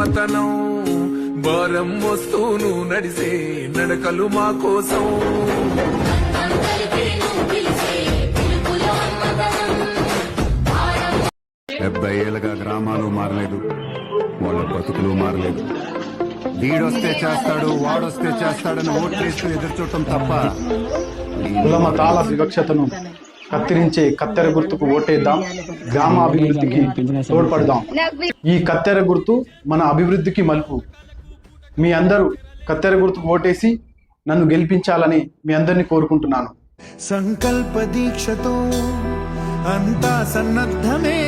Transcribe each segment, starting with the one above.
అమ్మతనం భారం వస్తూను నడిసే నడకలు మా కోసం. డెబ్బై ఏళ్ళగా గ్రామాలు మారలేదు. వాళ్ళ బతుకులు మారలేదు. వీడొస్తే చేస్తాడు వాడొస్తే చేస్తాడని ఓట్లేస్తూ ఎదురు చూడటం తప్ప వివక్షతను కత్తిరించే కత్తెర గుర్తుకు ఓటేద్దాం. గ్రామ అభివృద్ధికి తోడ్పడదాం. ఈ కత్తెర గుర్తు మన అభివృద్ధికి మలుపు. మీ అందరూ కత్తెర గుర్తుకు ఓటేసి నన్ను గెలిపించాలని మీ అందరినీ కోరుకుంటున్నాను. సంకల్ప దీక్షతో అంతా సన్నద్ధమే.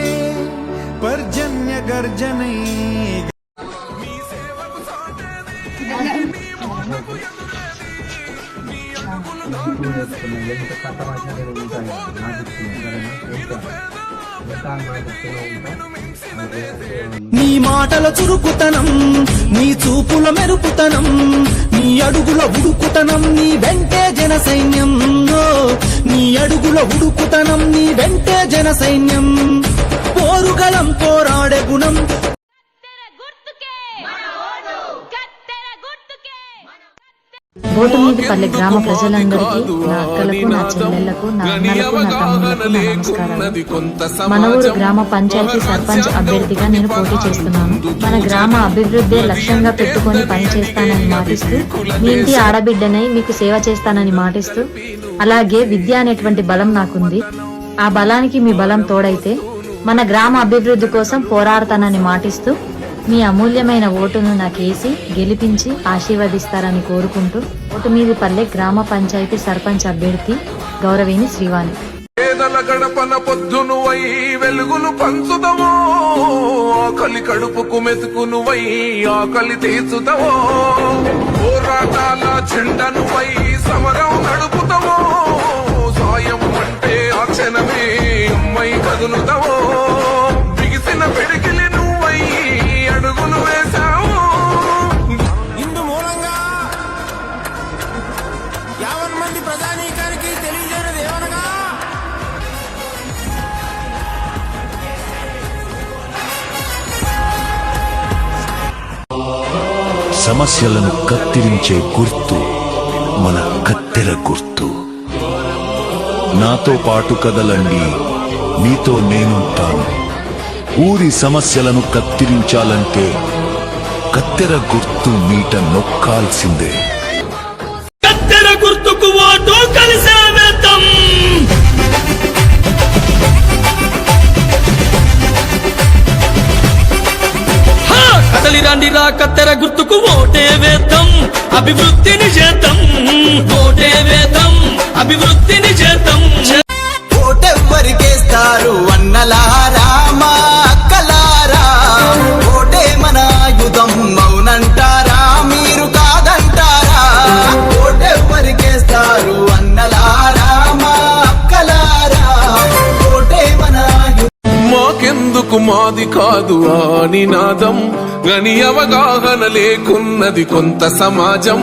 పర్జన్య గర్జనై. నీ మాటల చురుకుతనం నీ చూపుల మెరుపుతనం నీ అడుగుల ఉడుకుతనం నీ వెంటే జన సైన్యం నీ అడుగుల ఉడుకుతనం నీ వెంటే జన సైన్యం పోరుగలం పోరాడే గుణం కత్తెర గుర్తుకే మన ఓటు కత్తెర గుర్తుకే బోటుమీదిపల్లి గ్రామ ప్రజలందరికీ నా అక్కలకు నా చెల్లెళ్ళకు నా అన్నలకు నా తమ్ముళ్ళకు నా నమస్కారాలు. మన ఊరు గ్రామ పంచాయతీ సర్పంచ్ అభ్యర్థిగా నేను పోటీ చేస్తున్నాను. మన గ్రామ అభివృద్ధి లక్ష్యంగా పెట్టుకొని పనిచేస్తానని మాటిస్తూ మీ ఇంటి ఆడబిడ్డనై మీకు సేవ చేస్తానని మాటిస్తూ అలాగే విద్య అనేటువంటి బలం నాకుంది. ఆ బలానికి మీ బలం తోడైతే మన గ్రామ అభివృద్ధి కోసం పోరాడతానని మాటిస్తూ మీ అమూల్యమైన ఓటును నాకేసి గెలిపించి ఆశీర్వదిస్తారని కోరుకుంటూ ఓటు మీది పల్లె గ్రామ పంచాయతీ సర్పంచ్ అభ్యర్థి గౌరవేణి శ్రీవాణి. పేదల గడపన పొద్దును వై వెలుగులు పంచుదమో ఆకలి కడుపుకు మెతుకును వై ఆకలి తీర్చుదవో పోరాటాల చెండను వై సమరం నడుపు సమస్యలను కత్తిరించే గుర్తు మన కత్తెర గుర్తు. నాతో పాటు కదలండి మీతో నేనుంటాను. ఊరి సమస్యలను కత్తిరించాలంటే కత్తెర గుర్తు మీట నొక్కాల్సిందే. రండి రా కత్తెర గుర్తుకు ఓటే వేద్దాం అభివృద్ధిని చేద్దాం. ఓటే వేద్దాం అభివృద్ధిని చేద్దాం. మాకెందుకు మాది కాదు ఆ నినాదం గని అవగాహన లేకున్నది కొంత సమాజం.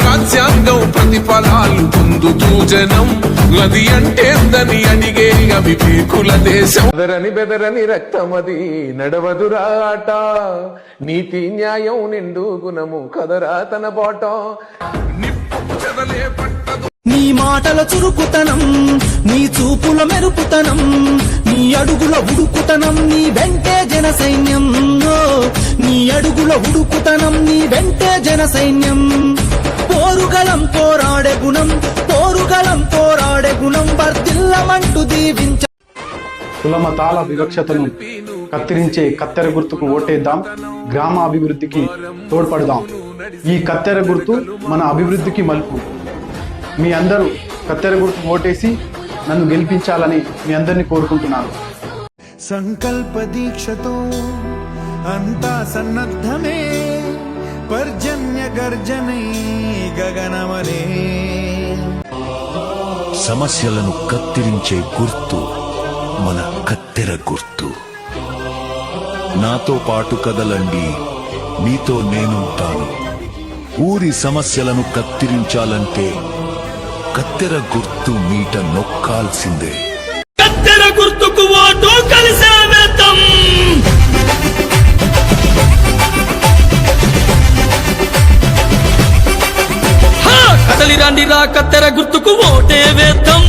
రాజ్యాంగం ప్రతిఫలాలు పొందుతూ జనం గది అంటేందని అడిగే అవివేకుల దేశం. బెదరని బెదరని రక్తమది నడవదురా ఆట. నీతి న్యాయం నిండు గుణము కదరా తన బాట. నిప్పు చెదలే నీ మాటల చురుకుతనం నీ చూపుల మెరుపుతనం నీ అడుగుల ఉడుకుతనం నీ వెంటే జన సైన్యం నీ అడుగుల ఉడుకుతనం నీ వెంటే జన సైన్యం పోరుగలం పోరాడే గుణం పోరుగలం పోరాడే గుణం వర్దిల్లమంటూ దీవించ కుల మతాల వివక్షతను కత్తిరించే కత్తెర గుర్తుకు ఓటేద్దాం గ్రామ అభివృద్ధికి తోడ్పడదాం. ఈ కత్తెర గుర్తు మన అభివృద్ధికి మలుపు. మీ అందరూ కత్తెర గుర్తుకు ఓటేసి నన్ను గెలిపించాలని మీ అందరినీ కోరుకుంటున్నాను. సంకల్ప దీక్షతో అంతా సన్నద్ధమే పర్జన్య గర్జనై గగనమనే. సమస్యలను కత్తిరించే గుర్తు మన కత్తెర గుర్తు. నాతో పాటు కదలండి మీతో నేనుంటాను. ఊరి సమస్యలను కత్తిరించాలంటే కత్తెర గుర్తు మీట నొక్కాల్సిందే. కత్తెర గుర్తుకు ఓటు కలిసే కదలిరాండి రా కత్తెర గుర్తుకు ఓటే వేద్దాం